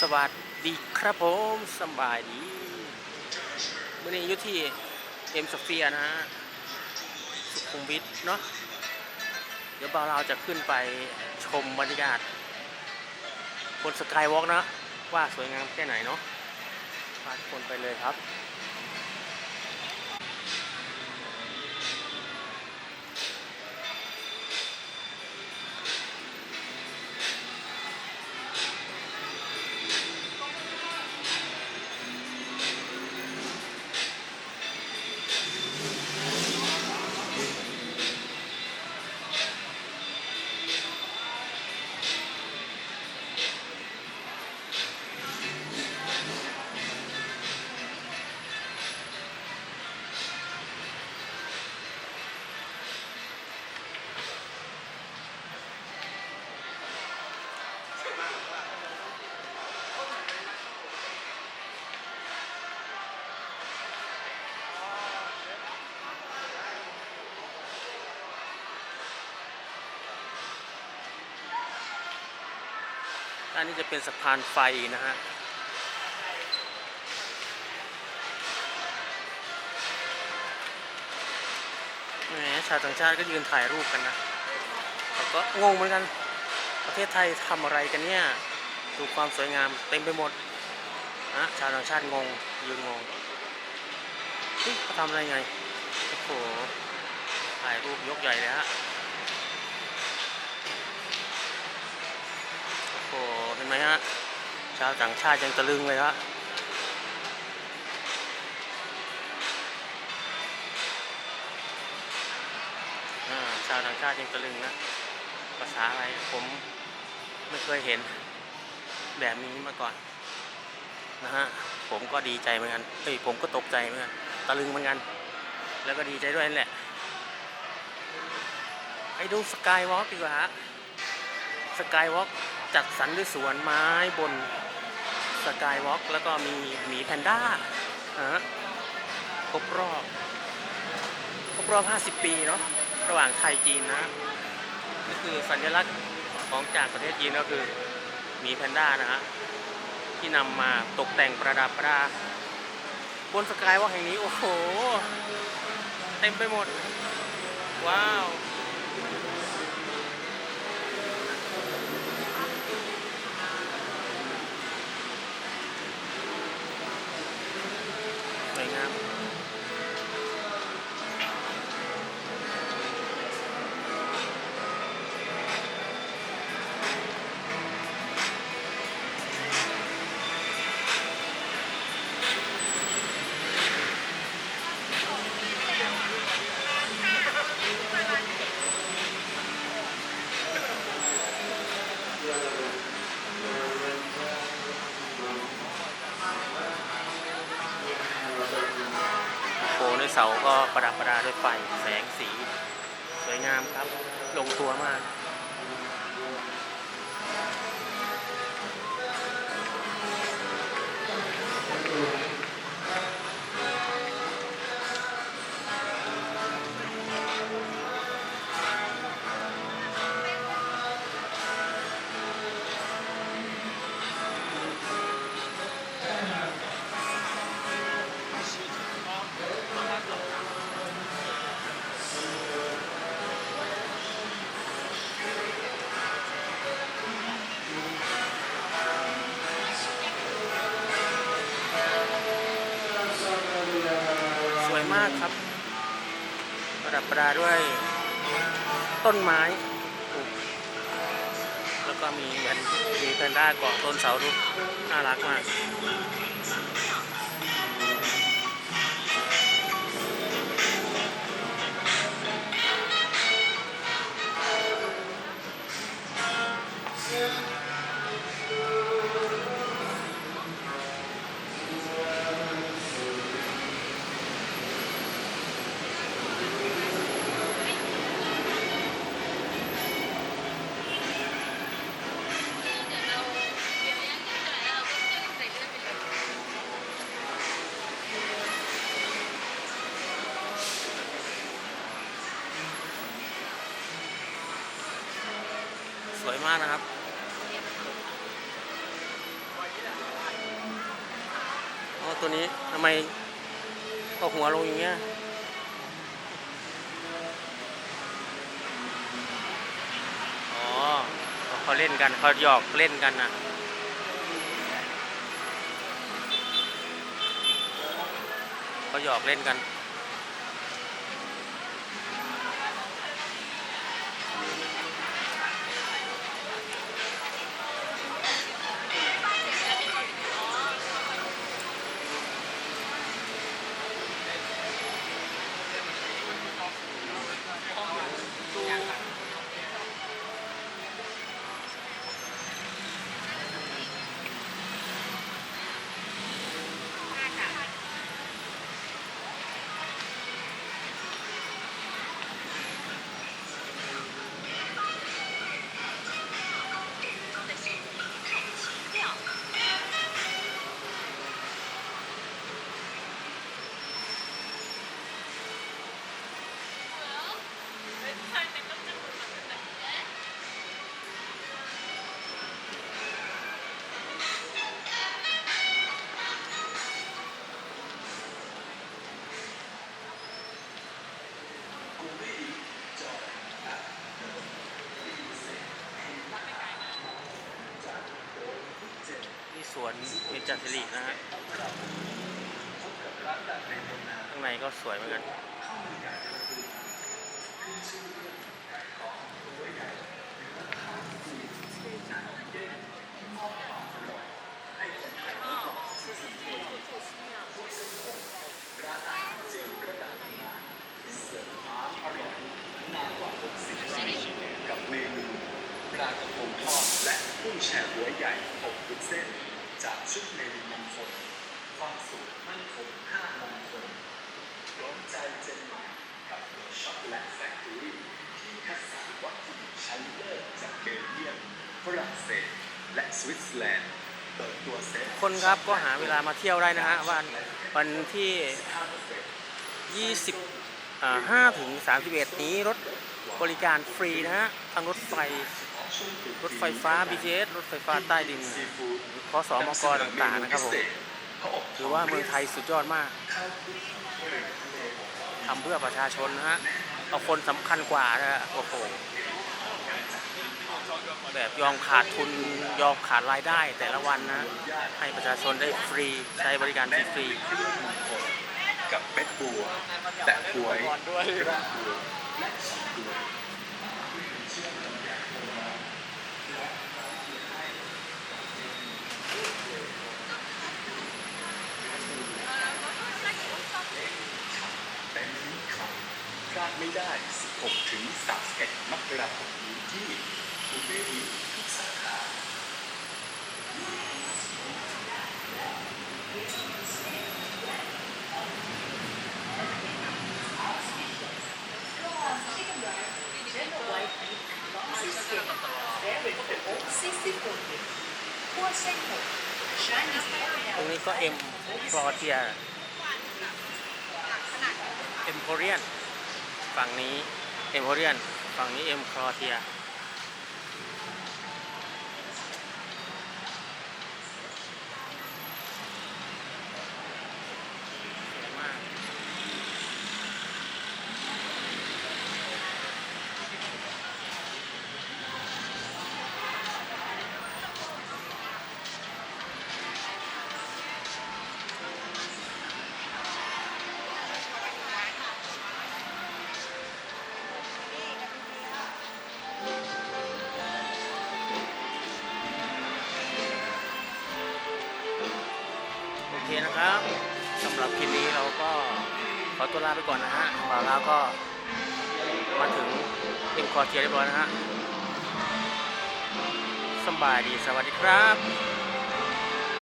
สวัสดีครับผมสบายดีวันนี้อยู่ที่เอ็มสเฟียนะฮะสุขุมวิทเนาะเดี๋ยวเราจะขึ้นไปชมบรรยากาศบนสกายวอล์กนะ ว่าสวยงามแค่ไหนเนาะพาทุกคนไปเลยครับ ด้านนี้จะเป็นสะพานไฟนะฮะแหมชาวต่างชาติก็ยืนถ่ายรูปกันนะแต่ก็งงเหมือนกัน ประเทศไทยทำอะไรกันเนี่ย ดูความสวยงามเต็มไปหมดนะชาวต่างชาติงง ยืนงงเฮ้ยเขาทำอะไรไง โอ้โห ถ่ายรูปยกใหญ่เลยฮะ โอ้โห เห็น ไหมฮะ ชาวต่างชาติยังตะลึงเลยฮะชาวต่างชาติยังตะลึงนะ ภาษาอะไรผมไม่เคยเห็นแบบนี้มาก่อน นะฮะ ผมก็ดีใจเหมือนกันเอ้ยผมก็ตกใจเหมือนกัน ตะลึงเหมือนกัน แล้วก็ดีใจด้วยนั่นแหละไปดูสกายวอล์กดีกว่าฮะสกายวอล์ก จัดสรรด้วยสวนไม้บนสกายวอล์กแล้วก็มีหมีแพนด้าฮะครบรอบครบรอบ 50 ปีเนาะระหว่างไทยจีนนะนี่คือสัญลักษณ์ของจากประเทศจีนก็คือหมีแพนด้านะฮะที่นำมาตกแต่งประดับประดาบนสกายวอล์กแห่งนี้โอ้โห เต็มไปหมด ว้าว เสาก็ประดับประดาด้วยไฟแสงสี สวยงามครับ ลงตัวมาก ประดับประดาด้วยต้นไม้ปลูกแล้วก็มีแผ่นมีแพนด้าเกาะต้นเสาดูน่ารักมาก วยมากนะครับอ๋อตัวนี้ทำไมเอาหัวลงอย่างเงี้ยอ๋อเขาเล่นกันเขาหยอกเล่นกันนะเขาหยอกเล่นกัน นี่สวนเบญจศิรินะฮะข้างในก็สวยเหมือนกันกับเมนูปลากระพงทอดและกุ้งแช่หัวใหญ่อบวุ้นเส้น ชุดเมนูมงคลความสุขมั่นคงห้ามงคลร้อนใจเจนใหม่กับช็อกโกแลตแฟคทอรี่ที่คัดสรรวัตถุดิบชั้นเลิศจากเบลเยียมฝรั่งเศสและสวิตเซอร์แลนด์เปิดตัวเซตคนครับก็หาเวลามาเที่ยวได้นะฮะวันวันที่ 25 ถึง 31 นี้รถบริการฟรีนะฮะทั้งรถไฟ รถไฟฟ้า BTS รถไฟฟ้าใต้ดินซีฟู้อสอมกต่างๆนะครับผมถือว่าเมืองไทยสุดยอดมากทำเพื่อประชาชนนะฮะเอาคนสำคัญกว่านะฮะโอ้โหแบบยอมขาดทุนยอมขาดรายได้แต่ละวันนะ ให้ประชาชนได้ฟรีใช้บริการฟรีกับเม็ดบัวแต่บวยรากบัวและสองบัว เป็นนี้ครับพลา ดไม่ได้ 16 ถึง 31 มกราคมนี้ที่บูเฟ่ดีทุกสาขาตรงนี้ก็เอ็มคลอเทียเอ็มโพเรียน ฝั่งนี้เอ็มโพเรียนฝั่งนี้เอ็มคลอเทีย นะครับสำหรับคลิปนี้เราก็ขอตัวลาไปก่อนนะฮะบ่าวลาวก็มาถึงเอ็มคอเทียเรียบร้อยนะฮะสบายดีสวัสดีครับ